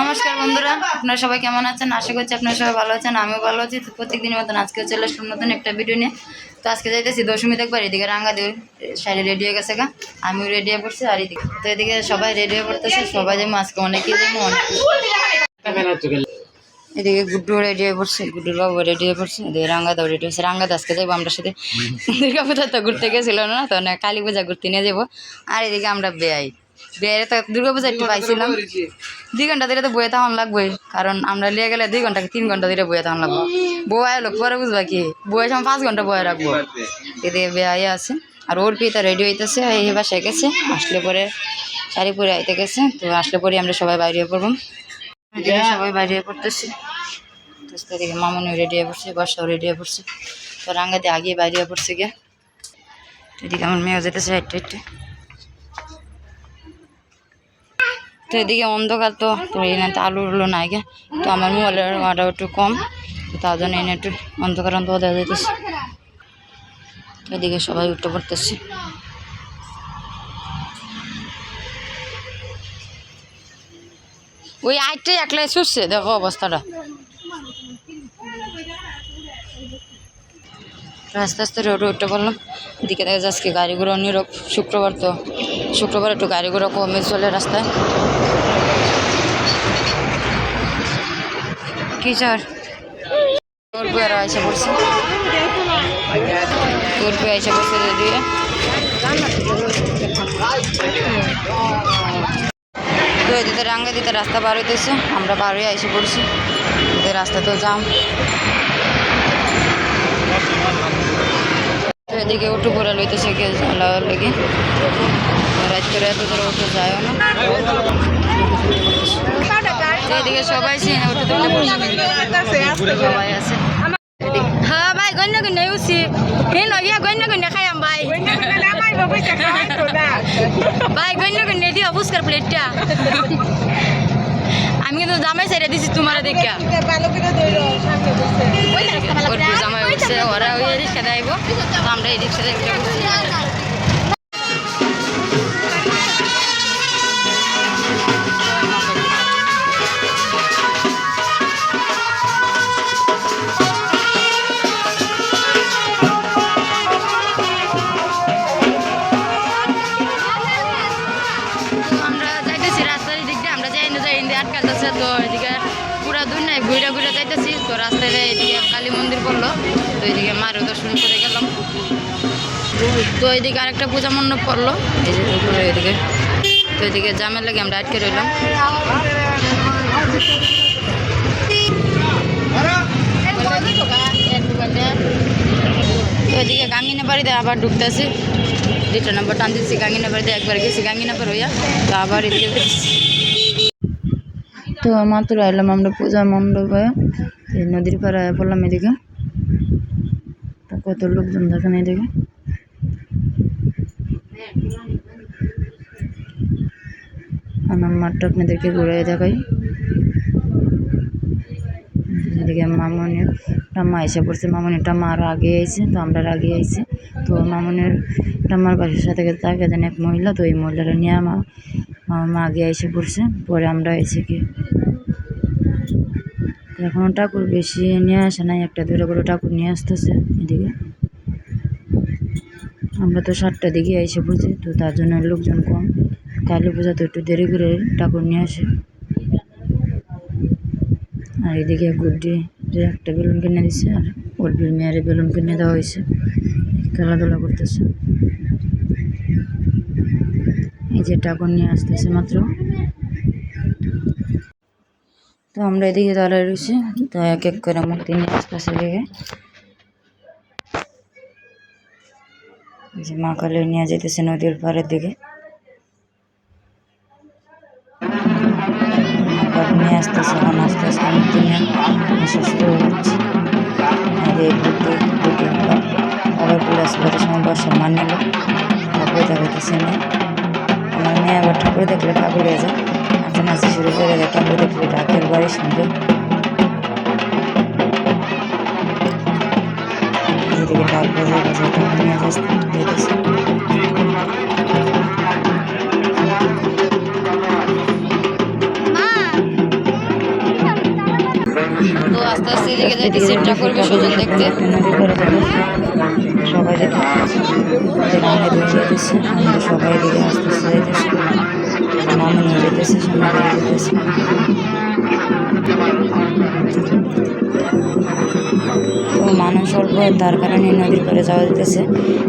নমস্কার বন্ধুরা আপনারা সবাই কেমন আছেন? আশা করছি আপনারা সবাই ভালো আছেন আমিও ভালো আছি। তো প্রত্যেকদিনের মতন আজকে চলে আসলাম নতুন একটা ভিডিও নিয়ে। তো আজকে যাইতেছি দশমী দেখবার এদিকে রাঙ্গা দিয়ে শাড়ি রেডি হয়ে গেছে গা। আমিও রেডি হয়ে পড়ছি আর এদিকে তো এদিকে সবাই রেডি হয়ে পড়তেছে সবাই যেমন আজকে অনেকেই যেমন। অনেক এদিকে গুড্ডু রেডি হয়ে পড়ছে গুড্ডুর বাবু রেডি হয়ে পড়ছে এদিকে রাঙ্গা দাও রেডি হয়েছে। রাঙ্গা আজকে যাব আমরা সাথে। দুর্গা পূজা তো ঘুরতে গেছিল না তো না কালী পূজা ঘুরতে নিয়ে যাব আর এদিকে আমরা বেয়াই বেয়ারে তো একটু পাইছিলাম। দুই ঘণ্টা ধরে তো বয়ে তখন লাগবে কারণ আমরা লিয়ে গেলে দুই ঘণ্টা তিন ঘণ্টা ধরে বয়ে তখন লাগবো। বউ পরে বুঝবা কি? সময় পাঁচ ঘণ্টা বয়ে রাখব। বেয়াই আছে। আর ওর পিতা রেডি হইতেছে এই বাসায় গেছে। আসলে পরে শাড়ি পরে আইতে গেছে তো আসলে পরে আমরা সবাই বাইরে পড়ব। সবাই বাইরে পড়তেছি। তো মামনি রেডি হয়ে পড়ছে বাসাও রেডি হয়ে পড়ছে। তো রাঙ্গাতে আগে বাইরে পড়ছে গিয়া। এদিকে আমার মেয়েও যেতেছে হাইটে হাইটে তো এদিকে অন্ধকার তো এনে তো আলু উলো নাই গে তো আমার মোবাইলের মাটা একটু কম তার জন্য এনে একটু অন্ধকার অন্ধকার দেখা যাইতেছে। এদিকে সবাই উঠতে পড়তেছে। ওই আইটাই একলাই শুচ্ছে, দেখো অবস্থাটা। আস্তে আস্তে রোডে উঠতে পারলাম এদিকে দেখা যাচ্ছে আজকে গাড়ি ঘোড়া শুক্রবার তো। শুক্রবার একটু গাড়ি ঘোড়া কমে চলে রাস্তায়। কি স্যার তোর বুয়ারা পড়ছে। তোর বুয়া পড়ছে দিতে রাস্তা বার হইতেছে, আমরা হয়ে এসে পড়ছি। রাস্তা তো জাম। তো এদিকে উঠু পড়া লইতেছে লেগে। রাত করে এত ধরে উঠে যায় না। এদিকে সবাই উঠে তুলতে সবাই আছে। হ্যাঁ ভাই গণ্য গণ্য উঠছি। হে নইয়া গণ্য গণ্য খাইয়াম ভাই। ভাই গণ্য গণ্য দিও ফুচকার প্লেটটা আমি কিন্তু জামাই ছেড়ে দিছি তোমার দেখা জামাই উঠছে ওরা ওই রিক্সা দেব তো আমরা এই রিক্সা দেখতে ইন্দি তো এদিকে পুরা নাই ঘুরে ঘুরে যাইতেছি, তো রাস্তায় এদিকে কালী মন্দির পড়ল, তো এদিকে মারও দর্শন করে গেলাম। তো এদিকে আরেকটা পূজা মণ্ডপ পড়ল এদিকে, তো এদিকে জামের লাগে আমরা আটকে রইলাম। তো এদিকে গাঙ্গিনা বাড়িতে আবার ঢুকতেছি। দুটো নম্বর টান দিচ্ছি, গাঙ্গিনা বাড়িতে একবার গেছি, গাঙ্গিনা পর হইয়া, তো আবার এদিকে তো মাত্র এলাম আমরা পূজা মণ্ডপে, এই নদীর পাড়ে পড়লাম এদিকে। কত লোকজন দেখেন এদিকে। আমার মাঠটা আপনাদেরকে ঘুরে দেখাই। এদিকে মামনের টাম্মা এসে পড়ছে। মামনের টাম্মা আরও আগে আইছে, তো আমরা আগে আইছি। তো মামনের টাম্মার পাশের সাথে তাকে দেন এক মহিলা, তো এই মহিলাটা নিয়ে আমার আমার মা আগে এসে পড়ছে, পরে আমরা এসে কি? এখনও ঠাকুর বেশি নিয়ে আসে নাই, একটা দুটো করে ঠাকুর নিয়ে আসতেছে এদিকে। আমরা তো সাতটার দিকে এসে পড়ছি, তো তার জন্য লোকজন কম। কালী পূজা তো একটু দেরি করে ঠাকুর নিয়ে আসে। আর এদিকে গুড্ডি যে একটা বেলুন কিনে দিচ্ছে আর ওর মেয়ের বেলুন কিনে দেওয়া হয়েছে। খেলাধুলা করতেছে। এই যে ঠাকুর নিয়ে আসতেছে মাত্র। তো আমরা এদিকে দাঁড়ায় রয়েছি, তো এক এক করে মূর্তি নিয়ে আসতেছে এদিকে। যে মা কালী নিয়ে যেতেছে নদীর পাড়ের দিকে। নিয়ে আসতেছে, এখন আস্তে আস্তে মূর্তি নিয়ে। আসা শুরু আবার বর্ষা মান নিল ঠাকুর না আমার মেয়ে আবার ঠাকুর দেখলে হয়ে যায়। নাচা নাচি শুরু করে দেয় ঠাকুর দেখলে ঢাকের বাড়ির সঙ্গে। এদিকে ডাক তখন যেতেছে তো আস্তে এদিকে যাইতেছি ঠাকুর বিসর্জন দেখতে। সবাই যেতেছে সবাই দিকে আস্তে আস্তে যেতেছে মামু নিয়ে যেতেছে সামনে যেতেছে তো মানুষ অল্প তার কারণে নদীর করে যাওয়া যেতেছে।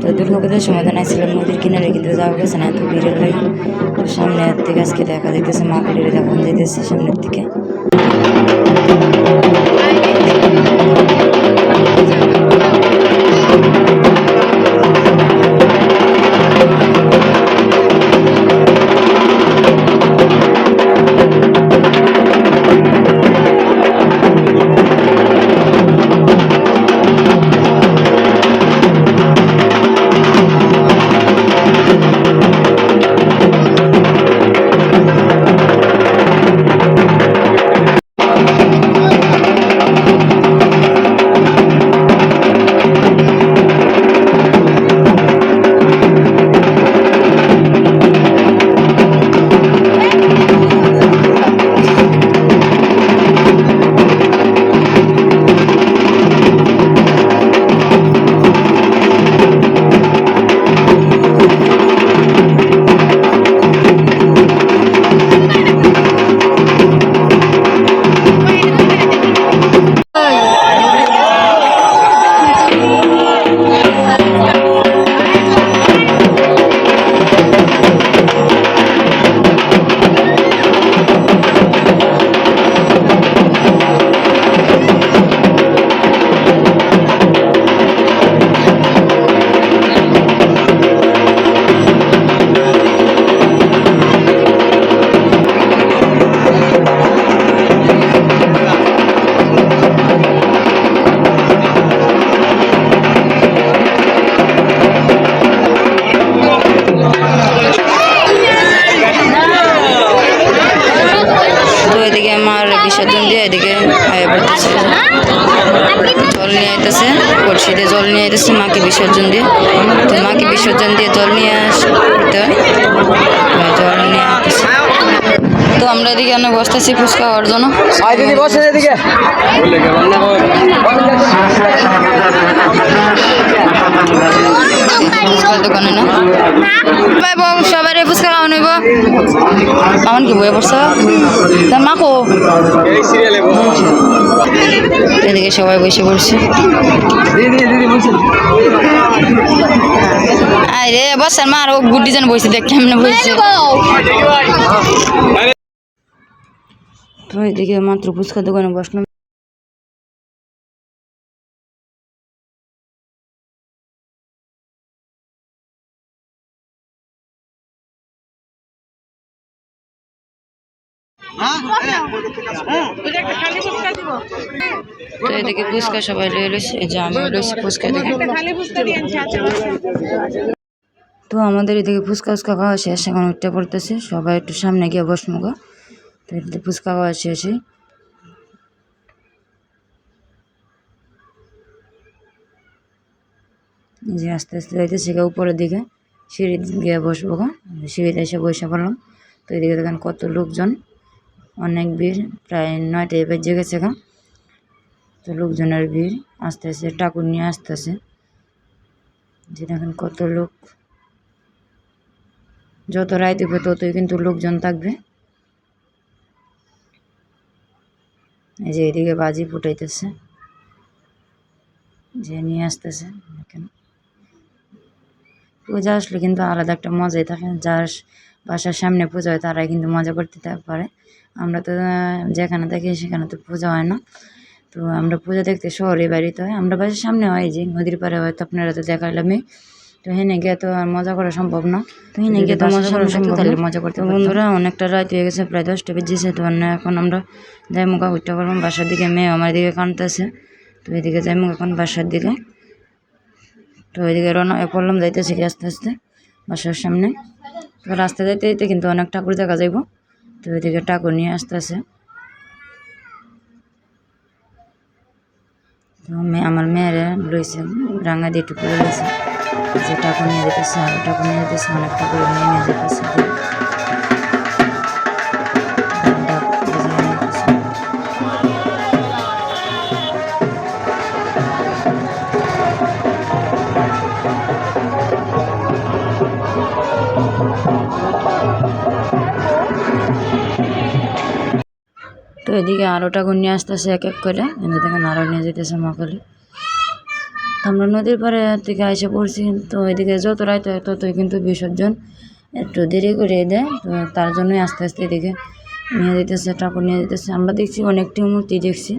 তো দুর্গাপূজার সমাধান ছিল নদীর কিনারে কিন্তু যাওয়া গেছে না এত ভিড়ের লাগে। তো সামনের থেকে আজকে দেখা যাইতেছে মা কালীর দেখা যেতেছে সামনের দিকে। বিসর্জন দিয়ে তো মাকে বিসর্জন দিয়ে জল নিয়ে আসতে হয়। জল নিয়ে তো আমরা এদিকে অনেক বসতেছি ফুচকা হওয়ার জন্য। বসে এদিকে। ফুচকার দোকানে না ভাই বউ সবাই ফুচকা খাওয়ানো হইব আমার কি বয়ে পড়ছ তা এই এদিকে সবাই বসে পড়ছে আরে বসার মা আর ও গুড্ডি যেন বসে দেখ কেমনে বসছে তো এদিকে মাত্র ফুচকা দোকানে বসলাম তো এদিকে ফুচকা সবাই লয়ে লইছে এই যে আমি লইছি ফুচকা এদিকে। তো আমাদের এদিকে ফুচকা ফুচকা খাওয়া শেষ এখন উঠতে পড়তেছে সবাই একটু সামনে গিয়ে বসমো গো। তো এদিকে ফুচকা খাওয়া এই। যে আস্তে আস্তে যাইতেছি গা উপরের দিকে সিঁড়ি গিয়ে বসবো গো সিঁড়িতে এসে বসে পড়লাম। তো এদিকে দেখেন কত লোকজন। অনেক ভিড়, প্রায় নয়টায় বেজে গেছে গা। তো লোকজনের ভিড় আস্তে আস্তে ঠাকুর নিয়ে আসতেছে। যে দেখেন কত লোক। যত রায় দেবে ততই কিন্তু লোকজন থাকবে। এই যে এদিকে বাজি ফুটাইতেছে। যে নিয়ে আসতেছে, দেখেন। পূজা আসলে কিন্তু আলাদা একটা মজাই থাকে। যার বাসার সামনে পূজা হয় তারাই কিন্তু মজা করতে পারে। আমরা তো যেখানে থাকি সেখানে তো পূজা হয় না। তো আমরা পূজা দেখতে শহরে বাড়িতে হয়। আমরা বাসার সামনে হয় যে নদীর পাড়ে হয়তো আপনারা তো দেখাইলামই তো হেনে গিয়ে তো আর মজা করা সম্ভব না। তো হেনে গিয়ে তো মজা করা সম্ভব তাহলে মজা করতে বন্ধুরা অনেকটা রাত হয়ে গেছে প্রায় দশটা বেজেছে তো এখন আমরা যাই মুখা উঠতে পারলাম বাসার দিকে। মেয়ে আমার দিকে কানতেছে। তো এদিকে যাই মুখ এখন বাসার দিকে। তো এদিকে রওনা পড়লাম যাইতেছি কি আস্তে আস্তে বাসার সামনে। তো রাস্তা যাইতে যাইতে কিন্তু অনেক ঠাকুর দেখা যাইব। তো এদিকে ঠাকুর নিয়ে আসতেছে। তো আমার মেয়েরা রয়েছে রাঙা দিয়ে টুকু রয়েছে যে ঠাকুর নিয়ে যেতেছে, আর ঠাকুর নিয়ে যেতেছে, অনেক ঠাকুর নিয়ে নিয়ে যেতেছে। এদিকে আরোটা নিয়ে আসতেছে এক এক করে। এনে দেখেন আরও নিয়ে যেতেছে মকালে আমরা নদীর পাড়ে থেকে এসে পড়ছি, তো এদিকে যত রায় ততই কিন্তু বিসর্জন। একটু দেরি করে দেয়, তো তার জন্যই আস্তে আস্তে এদিকে নিয়ে যেতেছে ঠাকুর নিয়ে যেতেছে আমরা দেখছি অনেকটি মূর্তি দেখছি,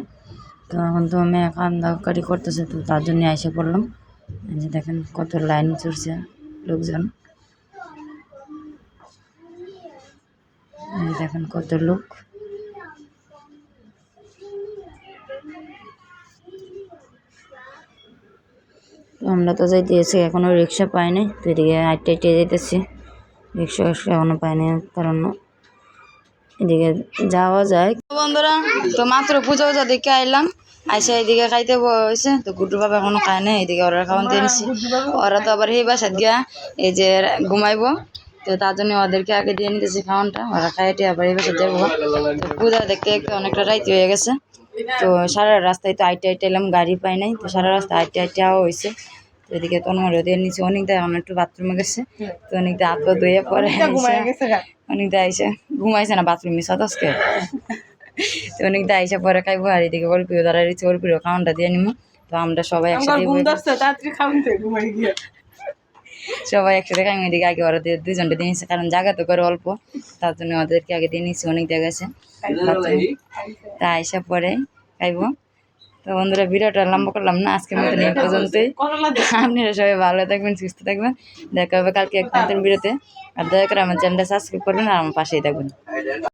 তো এখন তো আমি মেয়ে কান্দাকারি করতেছে, তো তার জন্য এসে পড়লাম। যে দেখেন কত লাইন চড়ছে লোকজন। দেখেন কত লোক। আমরা তো যাইতে এসে এখনও রিক্সা পাই নাই, তো এদিকে আইটে আইটে যেতেছি রিক্সা রিক্সা এখনও পাই নাই, কারণ এদিকে যাওয়া যায়। বন্ধুরা, তো মাত্র পূজা উজা দেখে আইলাম, আইসা এদিকে খাইতে হয়েছে তো গুড্ডু বাবা এখনও খায় না এদিকে ওরা খাওয়ান দিয়ে নিছি। ওরা তো আবার সেই বাসাত গিয়া এই যে ঘুমাইবো, তো তার জন্য ওদেরকে আগে দিয়ে নিতেছি খাওয়ানটা, ওরা খাইতে আবার এই বাসাত যাব। তো পূজা দেখতে দেখতে অনেকটা রাইতে হয়ে গেছে। তো সারা রাস্তায় তো আইটে আইটে এলাম গাড়ি পাই নাই তো সারা রাস্তা আইটে আইটে আওয়া হয়েছে তো এদিকে তন্ময় দিয়ে নিচে অনেকটা আমার একটু বাথরুমে গেছে তো অনেকটা হাত পা ধুয়ে পরে অনেকটা আইসে। ঘুমাইছে না বাথরুমে সদস্কে তো অনেকটা আইসা পরে খাইবো আর এদিকে অল্পিও দাঁড়াই রয়েছে অল্পিও খাওয়ানটা দিয়ে নিবো তো আমরা সবাই একসাথে সবাই একসাথে খাই এদিকে আগে ওরা দিয়ে দুজনটা দিয়ে নিচ্ছে কারণ জায়গা তো করে অল্প তার জন্য ওদেরকে আগে দিয়ে নিচ্ছি অনেক জায়গা আছে তা আইসা পরে খাইবো। তো বন্ধুরা, ভিডিওটা লম্বা করলাম না, আজকের মতন এই পর্যন্তই। আপনারা সবাই ভালো থাকবেন, সুস্থ থাকবেন। দেখা হবে কালকে এক নতুন ভিডিওতে। আর দয়া করে আমার চ্যানেলটা সাবস্ক্রাইব করবেন আর আমার পাশেই থাকবেন।